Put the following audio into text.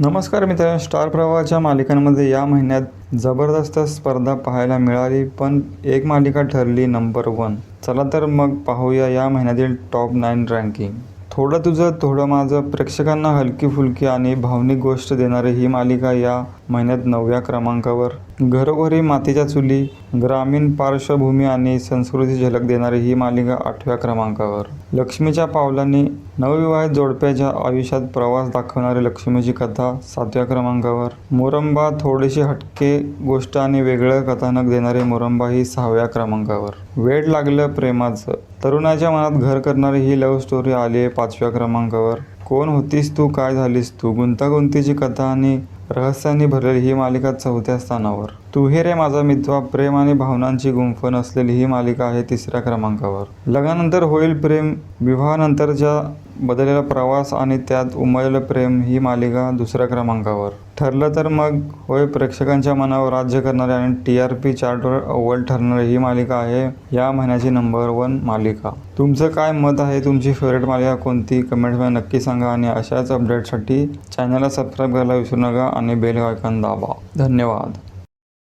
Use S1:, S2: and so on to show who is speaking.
S1: नमस्कार मित्र स्टार प्रवाहाच्या मालिकांमध्ये या महिन्यात जबरदस्त स्पर्धा पाहायला मिळाली पण एक मालिका ठरली नंबर वन चला तर मग पाहूया या महिन्यातील टॉप नाईन रँकिंग थोडं तुझं थोडं माझं प्रेक्षकांना हलकी फुलकी आणि भावनिक गोष्ट देणारी ही मालिका या महिन्यात नवव्या क्रमांकावर. घरोघरी मातीच्या चुली ग्रामीण पार्श्वभूमी आणि संस्कृती झलक देणारी ही मालिका आठव्या क्रमांकावर. लक्ष्मीच्या पावलांनी नवविवाहित जोडप्याच्या आयुष्यात प्रवास दाखवणारी लक्ष्मीची कथा सातव्या क्रमांकावर. मोरंबा थोडीशी हटके गोष्ट आणि वेगळं कथानक देणारी मोरंबा ही सहाव्या क्रमांकावर. वेळ लागलं प्रेमाचं. तरुणाच्या मनात घर करणारी ही लव्ह स्टोरी आली आहे पाचव्या क्रमांकावर. कोण होतीस तू? काय झालीस तू? गुंतागुंतीची कथा आणि रहस्याने भरलेली ही मालिका चौथ्या स्थानावर. तू हे रे माझा मित्वा प्रेम आणि भावनांची गुंफण असलेली ही मालिका आहे तिसऱ्या क्रमांकावर. लग्नानंतर होईल प्रेम विवाहानंतरच्या बदललेला प्रवास आणि त्यात उमललेलं प्रेम ही मालिका दुसऱ्या क्रमांकावर. ठरलं तर मग होय प्रेक्षकांच्या मनावर राज्य करणारी आणि टी आर पी चार्टवर अव्वल ठरणारी ही मालिका आहे या महिन्याची नंबर वन मालिका. तुमचं काय मत आहे? तुमची फेवरेट मालिका कोणती? कमेंट्समध्ये नक्की सांगा आणि अशाच अपडेटसाठी चॅनलला सबस्क्राईब करायला विसरू नका आणि बेल आयकॉन दाबा. धन्यवाद.